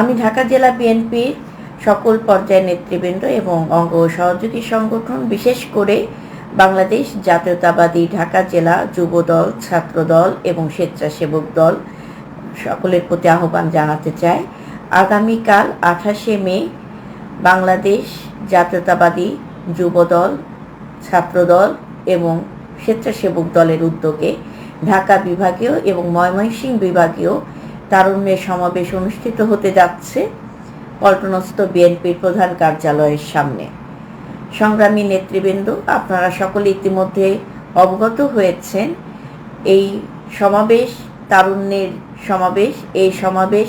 আমি ঢাকা জেলা বিএনপির সকল পর্যায়ের নেতৃবৃন্দ এবং অঙ্গ সহযোগী সংগঠন, বিশেষ করে বাংলাদেশ জাতীয়তাবাদী ঢাকা জেলা যুব দল ছাত্র দল এবং স্বেচ্ছাসেবক দল সকলের প্রতি আহ্বান জানাতে চাই। আগামীকাল আঠাশে মে বাংলাদেশ জাতীয়তাবাদী যুব দল ছাত্রদল এবং স্বেচ্ছাসেবক দলের উদ্যোগে ঢাকা বিভাগীয় এবং ময়মনসিংহ বিভাগীয় তারুণ্যের সমাবেশ অনুষ্ঠিত হতে যাচ্ছে পল্টনস্থ বিএনপির প্রধান কার্যালয়ের সামনে। সংগ্রামী নেতৃবৃন্দ, আপনারা সকলে ইতিমধ্যে অবগত হয়েছেন, এই সমাবেশ, তারুণ্যের সমাবেশ, এই সমাবেশ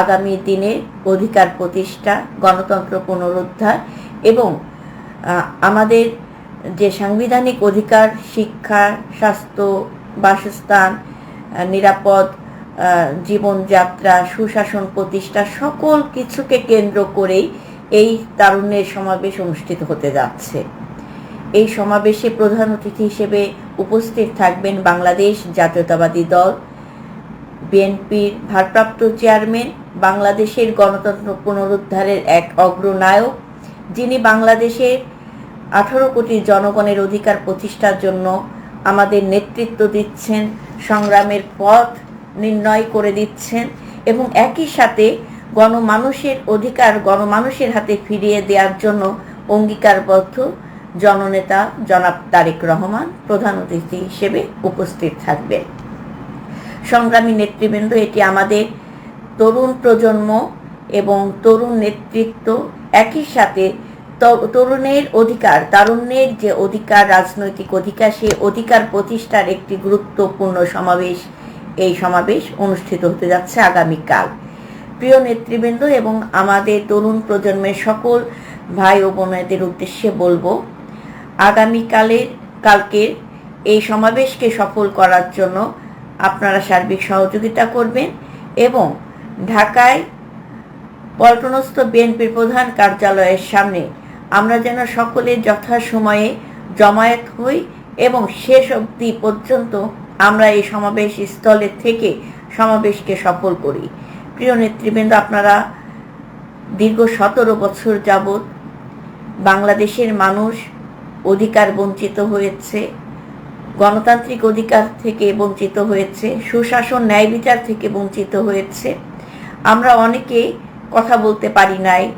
আগামী দিনে অধিকার প্রতিষ্ঠা, গণতন্ত্র পুনরুদ্ধার এবং আমাদের যে সাংবিধানিক অধিকার, শিক্ষা, স্বাস্থ্য বাসস্থান নিরাপদ জীবনযাত্রা, সুশাসন প্রতিষ্ঠা সকল কিছুকে কেন্দ্র করেই এই তারুণ্যের সমাবেশ অনুষ্ঠিত হতে যাচ্ছে। এই সমাবেশে প্রধান অতিথি হিসেবে উপস্থিত থাকবেন বাংলাদেশ জাতীয়তাবাদী দল, বিএনপির ভারপ্রাপ্ত চেয়ারম্যান, বাংলাদেশের গণতন্ত্র পুনরুদ্ধারের এক অগ্রনায়ক, যিনি বাংলাদেশের আঠারো কোটি জনগণের অধিকার প্রতিষ্ঠার জন্য আমাদের নেতৃত্ব দিচ্ছেন, সংগ্রামের পথ নির্ণয় করে দিচ্ছেন এবং একই সাথে গণমানুষের অধিকার গণমানুষের হাতে ফিরিয়ে দেওয়ার জন্য অঙ্গীকারবদ্ধ জননেতা জনাব তারেক রহমান প্রধান অতিথি হিসেবে উপস্থিত থাকবেন। সংগ্রামী নেতৃবৃন্দ, এটি আমাদের তরুণ প্রজন্ম এবং তরুণ নেতৃত্ব একই সাথে তরুণের অধিকার, তারুণ্যের যে অধিকার, রাজনৈতিক অধিকার, সেই অধিকার প্রতিষ্ঠার একটি গুরুত্বপূর্ণ সমাবেশ, এই সমাবেশ অনুষ্ঠিত হতে যাচ্ছে আগামীকাল। প্রিয় নেতৃবৃন্দ এবং আমাদের তরুণ প্রজন্মের সকল ভাই ও বোনেদের উদ্দেশ্যে বলব, আগামীকালের, কালকের এই সমাবেশকে সফল করার জন্য আপনারা সার্বিক সহযোগিতা করবেন এবং ঢাকায় পল্টনস্থ বিএনপির প্রধান কার্যালয়ের সামনে আমরা যেন সকলে যথাসময়ে জমায়েত হই এবং শেষ অবধি পর্যন্ত আমরা এই সমাবেশ স্থলে থেকে সমাবেশকে সফল করি। প্রিয় নেতৃবৃন্দ, আপনারা দীর্ঘ সতেরো বছর যাবৎ বাংলাদেশের মানুষ অধিকার বঞ্চিত হয়েছে, গণতান্ত্রিক অধিকার থেকে বঞ্চিত হয়েছে, সুশাসন, ন্যায় বিচার থেকে বঞ্চিত হয়েছে। আমরা অনেকে কথা বলতে পারি নাই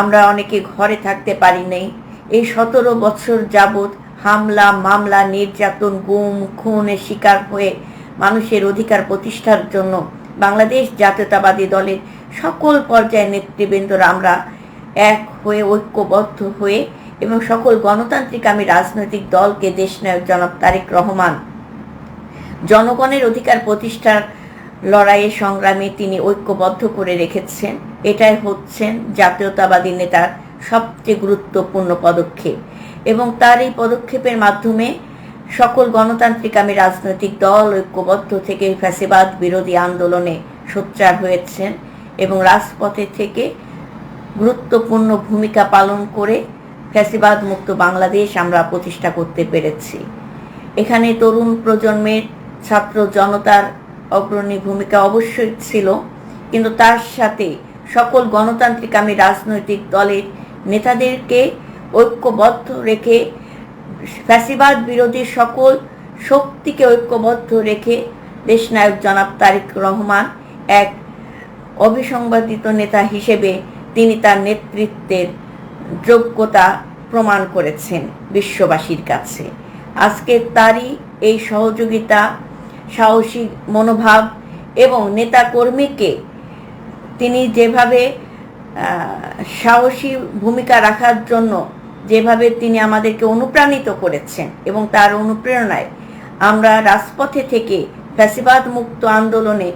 আমরা অনেকে ঘরে থাকতে পারি নাই। এই সতেরো বছর যাবৎ হামলা, মামলা, নির্যাতন, গুম, খুনের শিকার হয়ে মানুষের অধিকার প্রতিষ্ঠার জন্য বাংলাদেশ জাতীয়তাবাদী দলের সকল পর্যায়ের নেতৃবৃন্দরা আমরা এক হয়ে ঐক্যবদ্ধ হয়ে এবং সকল গণতান্ত্রিক আমি রাজনৈতিক দলকে দেশনায়ক জনাব তারেক রহমান। জনগণের অধিকার প্রতিষ্ঠার লড়াইয়ের সংগ্রামে তিনি ঐক্যবদ্ধ করে রেখেছেন। এটাই হচ্ছেন জাতীয়তাবাদী নেতার সবচেয়ে গুরুত্বপূর্ণ পদক্ষেপ এবং তার এই পদক্ষেপের মাধ্যমে সকল গণতান্ত্রিক আমি রাজনৈতিক দল ঐক্যবদ্ধ থেকে ফ্যাসিবাদ বিরোধী আন্দোলনে সোচ্চার হয়েছেন এবং রাজপথে থেকে গুরুত্বপূর্ণ ভূমিকা পালন করে ফ্যাসিবাদ মুক্ত বাংলাদেশ আমরা প্রতিষ্ঠা করতে পেরেছি। এখানে তরুণ প্রজন্মের ছাত্র জনতার অগ্রণী ভূমিকা অবশ্যই ছিল, কিন্তু তার সাথে সকল গণতান্ত্রিক আমি রাজনৈতিক দলের নেতাদেরকে ঐক্যবদ্ধ রেখে, ফ্যাসিবাদ বিরোধী সকল শক্তিকে ঐক্যবদ্ধ রেখে দেশনায়ক জনাব তারেক রহমান এক অভিসংবাদিত নেতা হিসেবে তিনি তার নেতৃত্বের যোগ্যতা প্রমাণ করেছেন বিশ্ববাসীর কাছে। আজকে তারই এই সহযোগিতা সাহসী মনোভাব এবং নেতাকর্মীকে তিনি যেভাবে সাহসী ভূমিকা রাখার জন্য যেভাবে তিনি আমাদেরকে অনুপ্রাণিত করেছেন এবং তার অনুপ্রেরণায় আমরা রাজপথে থেকে ফ্যাসিবাদ মুক্ত আন্দোলনে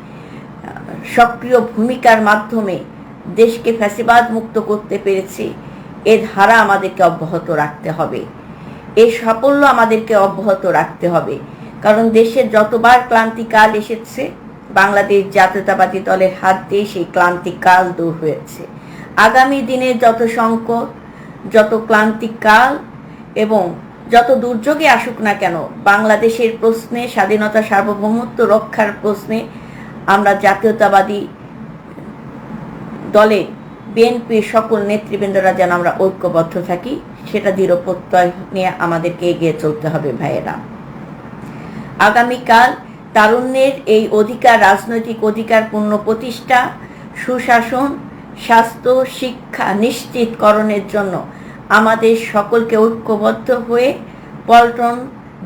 সক্রিয় ভূমিকার মাধ্যমে দেশকে ফ্যাসিবাদ মুক্ত করতে পেরেছি, এ ধারা আমাদেরকে অব্যাহত রাখতে হবে। এই সাফল্য আমাদেরকে অব্যাহত রাখতে হবে। কারণ দেশের যতবার ক্লান্তিকাল এসেছে, বাংলাদেশ জাতীয়তাবাদী দলের হাত দিয়ে সেই ক্লান্তিকাল দূর হয়েছে। আগামী দিনে যত সংকট, যত ক্লান্তিকাল এবং যত দুর্যোগে আসুক না কেন, বাংলাদেশের প্রশ্নে, স্বাধীনতা সার্বভৌমত্ব রক্ষার প্রশ্নে আমরা জাতীয়তাবাদী দলে বিএনপির সকল নেতৃবৃন্দরা যেন আমরা ঐক্যবদ্ধ থাকি, সেটা দৃঢ় প্রত্যয় নিয়ে আমাদেরকে এগিয়ে চলতে হবে ভাইয়েরা। আগামীকাল তারুণ্যের এই অধিকার, রাজনৈতিক অধিকার পূর্ণ প্রতিষ্ঠা, সুশাসন, স্বাস্থ্য, শিক্ষা নিশ্চিতকরণের জন্য আমাদের সকলকে ঐক্যবদ্ধ হয়ে পল্টন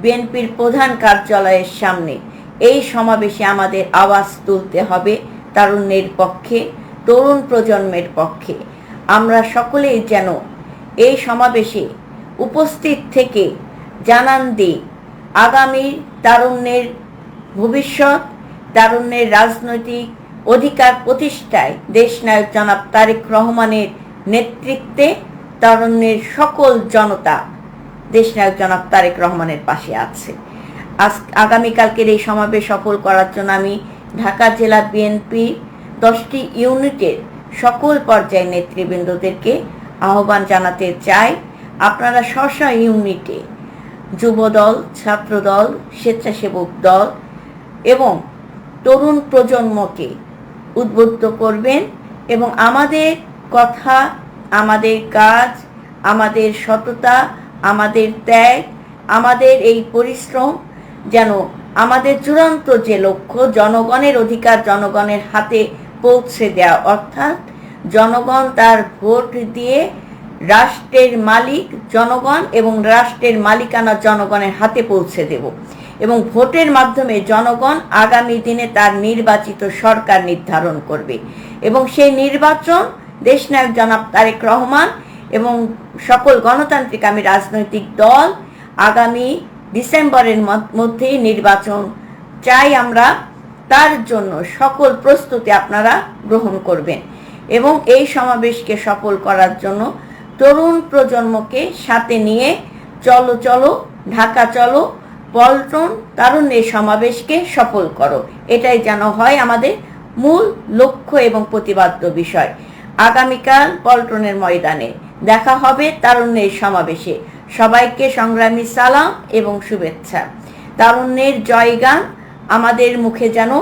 বিএনপির প্রধান কার্যালয়ের সামনে এই সমাবেশে আমাদের আওয়াজ তুলতে হবে তারুণ্যের পক্ষে, তরুণ প্রজন্মের পক্ষে। আমরা সকলেই যেন এই সমাবেশে উপস্থিত থেকে জানান দিই আগামী তারুণ্যের ভবিষ্যৎ, তারুণ্যের রাজনৈতিক অধিকার প্রতিষ্ঠায় দেশনায়ক জনাব তারেক রহমানের নেতৃত্বে তারুণ্যের সকল জনতা দেশনায়ক জনাব তারেক রহমানের পাশে আছে। আজ আগামীকালকের এই সমাবেশ সফল করার জন্য আমি ঢাকা জেলা বিএনপি দশটি ইউনিটের সকল পর্যায়ের নেতৃবৃন্দদেরকে আহ্বান জানাতে চাই। আপনারা স্ব ইউনিটে যুবদল, ছাত্রদল, স্বেচ্ছাসেবক দল এবং তরুণ প্রজন্মকে উদ্বুদ্ধ করবেন এবং আমাদের কথা, আমাদের কাজ, আমাদের সততা, আমাদের ত্যাগ, আমাদের এই পরিশ্রম যেন আমাদের চূড়ান্ত যে লক্ষ্য জনগণের অধিকার জনগণের হাতে পৌঁছে দেওয়া অর্থাৎ জনগণ তার ভোট দিয়ে রাষ্ট্রের মালিক জনগণ এবং রাষ্ট্রের মালিকানা জনগণের হাতে পৌঁছে দেব এবং ভোটের মাধ্যমে জনগণ আগামী দিনে তার নির্বাচিত সরকার নির্ধারণ করবে এবং সেই নির্বাচন দেশনায়ক জনাব তারেক রহমান এবং সকল গণতান্ত্রিক আমি রাজনৈতিক দল আগামী ডিসেম্বরের মধ্যেই নির্বাচন চাই আমরা। তার জন্য সকল প্রস্তুতি আপনারা গ্রহণ করবেন এবং এই সমাবেশকে সফল করার জন্য তরুণ প্রজন্মকে সাথে নিয়ে চলো চলো, ঢাকা চলো, পল্টন তারুণ্যের সমাবেশকে সফল করো। এটাই যেন হয় আমাদের মূল লক্ষ্য এবং প্রতিবাদ্য বিষয়। আগামীকাল পল্টনের ময়দানে দেখা হবে তারুণ্যের সমাবেশে। সবাইকে সংগ্রামী সালাম এবং শুভেচ্ছা। তারুণ্যের জয়গান আমাদের মুখে যেন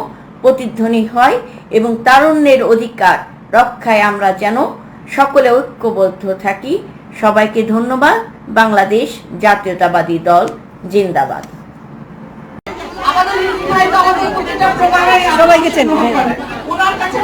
প্রতিধ্বনি হয় এবং তারুণ্যের অধিকার রক্ষায় আমরা যেন সকলে ঐক্যবদ্ধ থাকি। সবাইকে ধন্যবাদ। বাংলাদেশ জাতীয়তাবাদী দল জিন্দাবাদ। সবাই গেছেন? ওনার কাছে